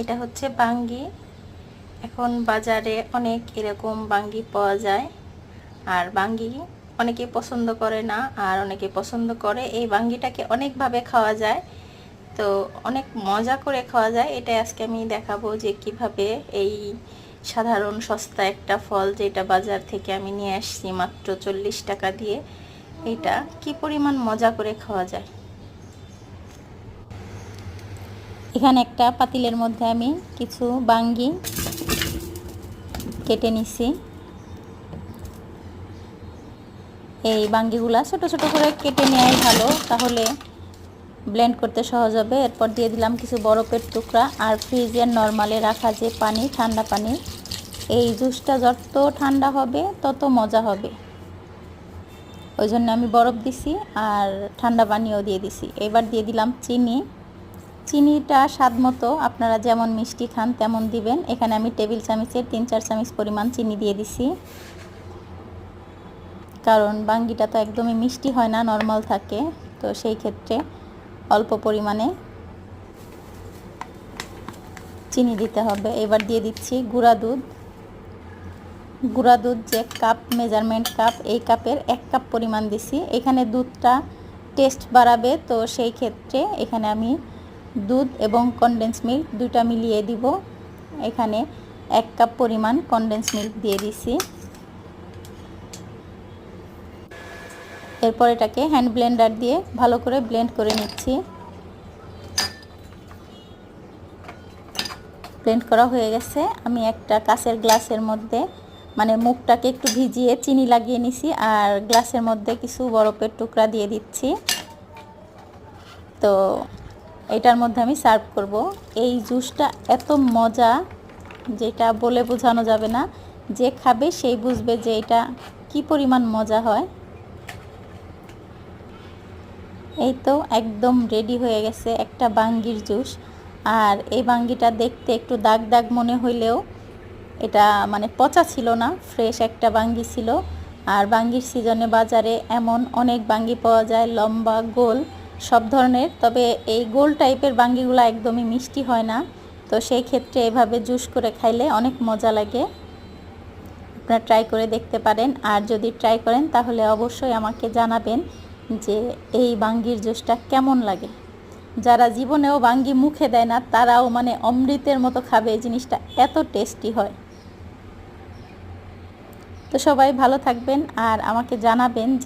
এটা হচ্ছে বাঙ্গি। এখন বাজারে অনেক এরকম বাঙ্গি পাওয়া যায়। আর বাঙ্গি অনেকে পছন্দ করে না, আর অনেকে পছন্দ করে। এই বাঙ্গিটাকে অনেকভাবে খাওয়া যায়। তো অনেক মজা করে খাওয়া যায়। এটা আজকে আমি দেখাবো যে কীভাবে এই সাধারণ সস্তা একটা ফল যেটা বাজার থেকে আমি নিয়ে আসছি মাত্র চল্লিশ টাকা দিয়ে, এটা কি পরিমাণ মজা করে খাওয়া যায়। এখানে একটা পাতিলের মধ্যে আমি কিছু বাঙ্গি কেটে নিছি। এই বাঙ্গিগুলা ছোট ছোট করে কেটে নেওয়াই ভালো, তাহলে ব্লেন্ড করতে সহজ হবে। এরপর দিয়ে দিলাম কিছু বরফের টুকরা আর ফ্রিজের নর্মালে রাখা যে পানি, ঠান্ডা পানি, এই জুসটা যত ঠান্ডা হবে, তত মজা হবে। ওই জন্য আমি বরফ দিছি আর ঠান্ডা পানিও দিয়ে দিছি। এবার দিয়ে দিলাম চিনি। চিনিটা স্বাদ মতো আপনারা যেমন মিষ্টি খান তেমন দিবেন। এখানে আমি টেবিল চামচের তিন চার চামচ পরিমাণ চিনি দিয়ে দিছি। কারণ বাঙ্গিটা তো একদমই মিষ্টি হয় না, নর্মাল থাকে। তো সেই ক্ষেত্রে অল্প পরিমাণে চিনি দিতে হবে। এবার দিয়ে দিচ্ছি গুঁড়া দুধ। গুঁড়া দুধ যে কাপ, মেজারমেন্ট কাপ, এই কাপের এক কাপ পরিমাণ দিছি। এখানে দুধটা টেস্ট বাড়াবে, তো সেই ক্ষেত্রে এখানে আমি দুধ এবং কনডেন্স মিল্ক দুটা মিলিয়ে দিব। এখানে এক কাপ পরিমাণ কনডেন্স মিল্ক দিয়ে দিছি। এরপর এটাকে হ্যান্ড ব্লেন্ডার দিয়ে ভালো করে ব্লেন্ড করে নিচ্ছি। ব্লেন্ড করা হয়ে গেছে। আমি একটা কাঁচের গ্লাসের মধ্যে মানে মুখটাকে একটু ভিজিয়ে চিনি লাগিয়ে নিছি আর গ্লাসের মধ্যে কিছু বরফের টুকরা দিয়ে দিচ্ছি। তো এটার মধ্যে আমি সার্ভ করব। এই জুসটা এত মজা, যেটা বলে বোঝানো যাবে না। যে খাবে সেই বুঝবে যে এটা কি পরিমাণ মজা হয়। এই তো একদম রেডি হয়ে গেছে একটা বাঙ্গির জুস আর এই বাঙ্গিটা দেখতে একটু দাগ দাগ মনে হইলেও এটা মানে পচা ছিল না ফ্রেশ একটা বাঙ্গি ছিল। আর বাঙ্গির সিজনে বাজারে এমন অনেক বাঙ্গি পাওয়া যায়, লম্বা, গোল। সব ধরনের, তবে এই গোল টাইপের বাঙ্গিগুলো একদমই মিষ্টি হয় না। তো সেই ক্ষেত্রে এভাবে জুস করে খাইলে অনেক মজা লাগে। আপনারা ট্রাই করে দেখতে পারেন। আর যদি ট্রাই করেন, তাহলে অবশ্যই আমাকে জানাবেন যে এই বাঙ্গির জুসটা কেমন লাগে। যারা জীবনেও বাঙ্গি মুখে দেয় না, তারাও মানে অমৃতের মতো খাবে, এই জিনিসটা এত টেস্টি হয়। তো সবাই ভালো থাকবেন, আর আমাকে জানাবেন